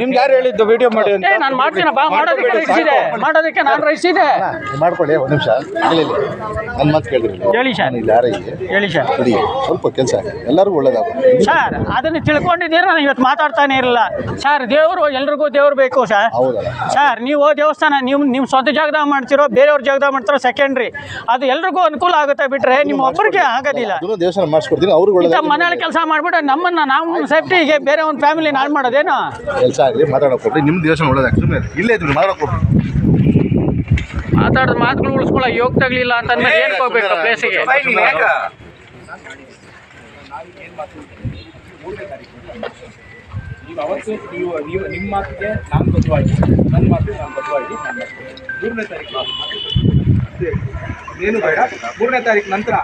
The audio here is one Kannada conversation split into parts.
ನಿಮ್ಗೆ ಯಾರು ಹೇಳಿದ್ದು ವಿಡಿಯೋ ಮಾಡಿ ಅಂತ? ನಾನು ಮಾಡ್ತೀನಿ ಬಾ ಮಾಡೋದಕ್ಕೆ ರೈಸ್ ಮಾಡೋದಕ್ಕೆ ನಾನು ರೈಸ್ ಇದೆ. ಮಾಡ್ಕೊಳ್ಳಿ ಒಂದು ನಿಮಿಷ. ನನ್ನ ಮಾತು ಕೇಳಿದ್ರಿ ಹೇಳಿ ಸರ್. ಇಲ್ಲಿ ಯಾರಿಗೆ ಹೇಳಿ ಸರ್. ಬಿಡಿ ಸ್ವಲ್ಪ ಕೆಲಸ ಎಲ್ಲರಿಗೂ ಒಳ್ಳೇದಾಗ ಸರ್ ಅದನ್ನ ತಿಳ್ಕೊಂಡಿದ್ದೀರ? ನಾನು ಇವತ್ತು ಮಾತಾಡ್ತಾನೆ ಇರಲಿಲ್ಲ ಸರ್ ದೇವರು ಎಲ್ರಿಗೂ ದೇವ್ರು ಬೇಕು ಸರ್. ಸರ್ ನೀವು ದೇವಸ್ಥಾನ ನಿಮ್ ನಿಮ್ಮ ಸ್ವಂತ ಜಾಗದಾಗ ಮಾಡ್ತಿರೋ ಬೇರೆಯವ್ರ ಜಾಗದಾಗ ಮಾಡ್ತಿರೋ ಸೆಕೆಂಡ್ರಿ ಅದು ಎಲ್ರಿಗೂ ಅನುಕೂಲ ಆಗುತ್ತೆ ಬಿಟ್ರೆ ನಿಮ್ಮ ಒಬ್ಬರಿಗೆ ಆಗೋದಿಲ್ಲ. ದೇವಸ್ಥಾನ ಮಾಡಿಸ್ಕೊಡ್ತೀನಿ ಅವ್ರಿಗೆ ಮನೇಲಿ ಕೆಲಸ ಮಾಡ್ಬಿಟ್ಟು ನಮ್ಮನ್ನ ನಾವು ಸೇಫ್ಟಿಗೆ ಬೇರೆ ಒಂದು ಫ್ಯಾಮಿಲಿ ನಾಳು ಮಾಡೋದೇನು? ಕೆಲಸ ಆಗಲಿ ಮಾತಾಡೋಕೆ ಕೊಡ್ರಿ ನಿಮ್ಮ ದೇವಸ್ಥಾನ ಒಳ್ಳೇದಾಗ್ತದೆ ಸುಮ್ಮನೆ ಇಲ್ಲೇ ಇದ್ರಿ ಮಾತಾಡೋಕೆ ಕೊಡ್ರಿ ಮಾತಾಡೋದು ಮಾತುಗಳು ಯೋಗ ಯೋಗ್ಯತಾಗ್ಲಿಲ್ಲ ಅಂತಂದ್ರೆ ಏನು ಹೋಗ್ಬೇಕು ಪ್ಲೇಸಿಗೆ ನೀವು ಅವತ್ತು ನೀವು ನೀವು ನಿಮ್ಮ ಮಾತಿಗೆ ನಾನು ಬದ್ಧವಾಗಿ ನನ್ನ ಮಾತಿಗೆ ನಾನು ಬದ್ಧವಾಗಿ ನಾನು ಮೂರನೇ ತಾರೀಕು ಏನು ಬೇಡ. ಮೂರನೇ ತಾರೀಕು ನಂತರ.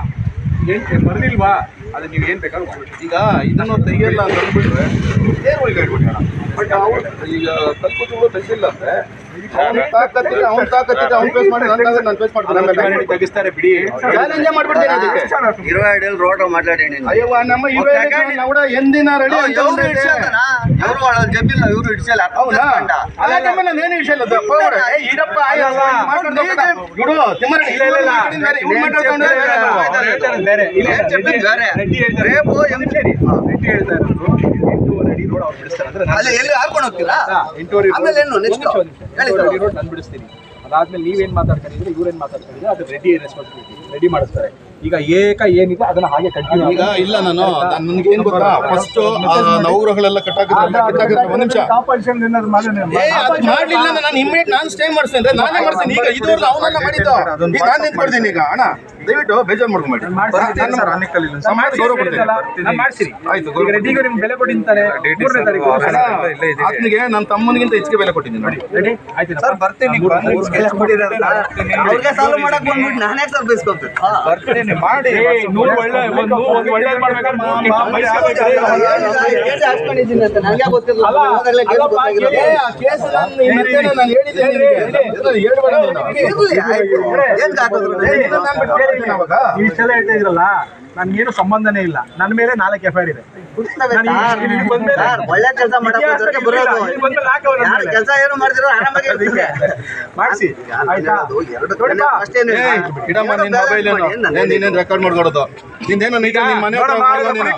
ಏನು ಬರಲಿಲ್ವಾ? ಅದು ನೀವು ಏನು ಬೇಕಾದ್ರೂ ಈಗ ಇದನ್ನು ತೆಗಿಯಲ್ಲ ಅಂತ ಅಂದ್ಬಿಟ್ರೆ ದೇವ್ರಿಗೆ ಹೇಳ್ಬಿಟ್ಟಿರೋಣ ಬಟ್ ಅವ್ರು ಈಗ ತೆಗಿಲ್ಲ ಅಂದ್ರೆ ಅವ್ನು ಫೇಸ್ ಮಾಡಿ ಮಾಡ್ತೀನಿ ಬಿಡಿ. ಅದಕ್ಕೆ. ನಮ್ಮ ಎಂದಿನ ರೆಡಿ ಹಿಡಿಸಲ್ಲ ಹೌದಾ? ಬೇರೆ. ರೆಡ್ಡಿ ಹೇಳ್ತಾರೆ. ರೋಡ್ ಅಂದ್ರೆ ಹಾಕೊಂಡು ಆಮೇಲೆ ಏನು ನೆಕ್ಸ್ಟ್ ರೋಡ್ ನಾನು ಅದಾದ್ಮೇಲೆ ನೀವೇನ್ ಮಾತಾಡ್ಕೊಂಡಿದ್ರೆ ಇವ್ರೇನ್ ಮಾತಾಡ್ಕೊಂಡಿದ್ರೆ ಅದು ರೆಡಿ ರೆಸ್ಪಾನ್ಸಿಬಿಲಿಟಿ ರೆಡಿ ಮಾಡಿಸ್ತಾರೆ. ಈಗ ಏಕ ಏನಿದೆ ಅದನ್ನ ಹಾಗೆ ಕಂಟಿನ್ಯೂ ಈಗ ಇಲ್ಲ ನಾನು ನನಗೆ ಏನು ಗೊತ್ತಾ? ಫಸ್ಟ್ ನವಗ್ರಹಗಳೆಲ್ಲ ಕಟ್ಟಾಕಿದ್ರೆ ಕಟ್ಟಾಕಿದ್ರೆ ಒಂದು ನಿಮಿಷ. ಏನಾದ್ರು ನಾನು ನಾನು ಸ್ಟೇ ಮಾಡ್ಸ್ತೇನೆ ನಾನೇ ಮಾಡ್ತೀನಿ. ಈಗ ಇದುವರೆಗೂ ನಾನು ಈಗ ಅಣ್ಣ. ದಯವಿಟ್ಟು ಬೇಜಾರು ಮಾಡ್ಕೊಂಬೇಡಿ ನನ್ನ ಆತನಿಗೆ ತಮ್ಮನಿಗಿಂತ ಹೆಚ್ಚಿಗೆ ಬೆಲೆ ಕೊಟ್ಟಿದ್ದೀನಿ ನೋಡಿ ಸರ್ ಬರ್ತೀನಿ ಬರ್ತೀನಿ ಮಾಡಿ ನೂರು ಈ. ಇಷ್ಟೆಲ್ಲ ಹೇಳ್ತಾ ಇದ್ರಲ್ಲ ನನ್ಗೇನು ಸಂಬಂಧನೇ ಇಲ್ಲ. ನನ್ನ ಮೇಲೆ ನಾಲ್ಕು ಎಫ್ ಐ ಆರ್ ಇದೆ ಒಳ್ಳೆ ಕೆಲಸ ಕೆಲಸ ಏನು ಮಾಡಿದ್ರು. ಮಾಡಿಸಿ. ನೀನೇನ್ ರೆಕಾರ್ಡ್ ಮಾಡ್ಕೊಡೋದು? ನಿಂದೇನು ನಿನ್ ಮನೆ.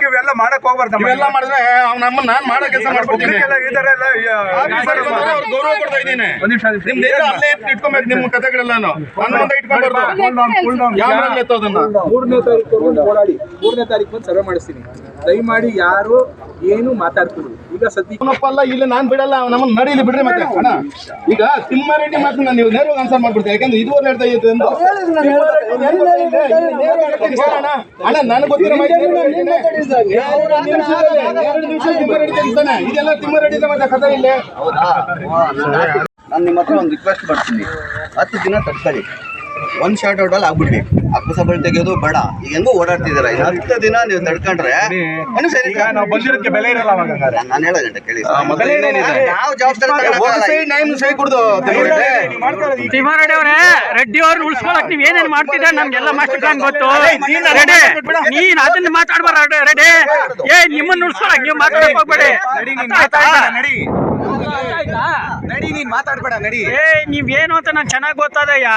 ಇವೆಲ್ಲ ಮಾಡಕ್ ಹೋಗ್ಬಾರ್ದು ಇವೆಲ್ಲ ಮಾಡಿದ್ರೆ ನಮ್ಮ ನಾನ್ ಮಾಡೋ ಕೆಲಸ ಮಾಡ್ಕೊತೀನಿ ಗೌರವ ಕೊಡ್ತಾ ಇದ್ದೀನಿ. ಅಲ್ಲೇ ಇಟ್ಕೊಬೇಕು ನಿಮ್ಮ ಕಥೆಗಳೆಲ್ಲಾನು. ನನ್ನ ಮುಂದೆ ಇಟ್ಕೊಂಡ್ಬಾರ್ದು ಯಾವ್ದ್ರಲ್ಲಿ ಎತ್ತೋದನ್ನ. ಮೂರನೇ ತಾರೀಕು ಓಡಾಡಿ ಮೂರನೇ ತಾರೀಕು ಬಂದು ಸರ್ವೆ ಮಾಡಿಸ್ತೀನಿ. ದಯಮಾಡಿ ಯಾರು ಏನು ಮಾತಾಡ್ತಿದ್ರು ಈಗ ಸದ್ಯಪ್ಪ ಅಲ್ಲ ಇಲ್ಲಿ ನಾನ್ ಬಿಡಲ್ಲ ನಮ್ಮನ್ನ ನಡಿ ನಡೀಲಿ ಬಿಡ್ರಿ ಮತ್ತೆ. ಅಣ್ಣ ಈಗ ತಿಮ್ಮಾರೆಡ್ಡಿ ಮಾತನ್ನ ನೀವು ನೇರವಾಗಿ ಆನ್ಸರ್ ಮಾಡ್ಬಿಡ್ತೀನಿ ಯಾಕಂದ್ರೆ ಇದು ಹೇಳ್ತಾ ಇತ್ತು ತಿಮ್ಮಾರೆಡ್ಡಿ ಇಲ್ಲಿ ನೇರವಾಗಿ ಅಣ್ಣ. ಅಣ್ಣ ನನಗೆ ಗೊತ್ತಿರೋ ಮಾಹಿತಿ ತಿಮ್ಮಾರೆಡ್ಡಿ. ಇದೆಲ್ಲ ತಿಮ್ಮಾರೆಡ್ಡಿದ ಮತ್ತೆ ಕಥೆ ಇಲ್ಲೇ. ನಾನು ನಿಮ್ಮ ಹತ್ರ ಒಂದು ರಿಕ್ವೆಸ್ಟ್ ಮಾಡ್ತೀನಿ. ಹತ್ತು ದಿನ ತಡ್ಕೊಳ್ಳಿ ಒಂದ್ ಶಾರ್ಟ್ ಔಟ್ ಅಲ್ಲಿ ಅಕ್ಕ ಅಕ್ಕಸಬಳ್ ತೆಗೆಯೋದು ಬೇಡ. ಈಗ ಹೆಂಗೋ ಓಡಾಡ್ತಿದ್ದೀರಾ. ಇನ್ನು ಹತ್ತು ದಿನ ನೀವು ತಡ್ಕೊಂಡ್ರೆ ಒಂದು ಸರಿ ಈಗ ನಾವು ಬಂದಿರೋದಕ್ಕೆ ಬೆಲೆ ಇರಲ್ಲ ಅವಾಗ ಹಂಗಾರೆ. ನಾನು ಹೇಳೋದಂಟ ಕೇಳಿ? ನಾವು ಜವಾಬ್ದಾರಿ ಕುಡ್ದು. ತಿಮ್ಮಾರೆಡ್ಡಿ. ನೀವು ಅವರೇ ರೆಡ್ಡಿ ಅವ್ರನ್ನ ಉಳಿಸ್ಕೊಳಕ್ ನೀವ್ ಏನೇನ್ ಮಾಡ್ತಿದ್ರೆ ನಮ್ಗೆಲ್ಲ ಮಾಸ್ಟರ್ ಪ್ಲಾನ್ ಗೊತ್ತು. ರೆಡಿ ನೀನ್ ಅದನ್ನ ಮಾತಾಡ್ಬಾರ ರೆಡಿ ಏ ನಿಮ್ಮನ್ನ ಉಳಿಸ್ಕೊಳಕ್ ನೀವು ಮಾತಾಡಕ್ ಹೋಗ್ಬೇಡಿ. ನಡಿ ನೀನ್ ಮಾತಾಡ್ಬೇಡ ನಡಿ. ಏ ಏನು ಅಂತ ನಂಗೆ ಚೆನ್ನಾಗಿ ಗೊತ್ತದಯ್ಯ.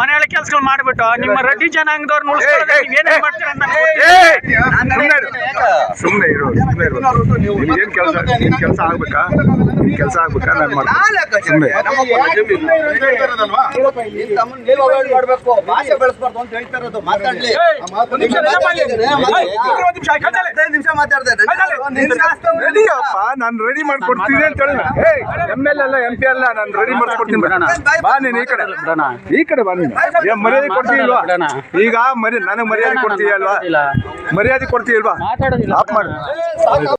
ಮನೆಯೊಳಗೆ ಕೆಲ್ಸಗಳು ಮಾಡ್ಬಿಟ್ಟು ನಿಮ್ಮ ರೆಡ್ಡಿ ಜನಾಂಗದವ್ರು ನೀವ್ ಏನೇನ್ ಮಾಡ್ತೀರ ಅಂತ ಸುಮ್ಮನೆ ನಿಮ್ಗೇನ್ ಕೆಲಸ ನಿಮ್ ಕೆಲಸ ಆಗ್ಬೇಕಾ? ನಿಮ್ ಕೆಲಸ ಆಗ್ಬೇಕಾ ನಾನು ಮಾಡ್ತೀನಿ. ಮಾಡ್ಬೇಕು. ಭಾಷೆ ಬೆಳೆಸ್ಬಾರ್ದು ಅಂತ ಹೇಳ್ತಾ ಇರೋದು ಮಾತಾಡ್ಲಿ. ನಿಮಿಷ ರೆಡಿಯಪ್ಪ ರೆಡಿ ಮಾಡ್ಕೊಡ್ತೀನಿ ಅಂತ ಹೇಳಿ ಎಂ ಎಲ್ ಅಲ್ಲ ಎಂ ಪಿ ಅಲ್ಲ ನಾನು ರೆಡಿ ಮಾಡ್ಕೊಡ್ತೀನಿ ಬಾ. ನೀನು ಈ ಕಡೆ. ಈ ಕಡೆ ಬಾ ನೀನು. ಮರ್ಯಾದೆ ಕೊಡ್ತೀಯಲ್ವಾ ಈಗ ಮರ್ಯಾದೆ ನನಗೆ ಮರ್ಯಾದೆ ಕೊಡ್ತೀಯಲ್ವಾ ಮರ್ಯಾದೆ ಕೊಡ್ತೀಯಲ್ವಾ ಮಾತಾಡೋದಿಲ್ಲ. ಆಫ್ ಮಾಡು. 啥搞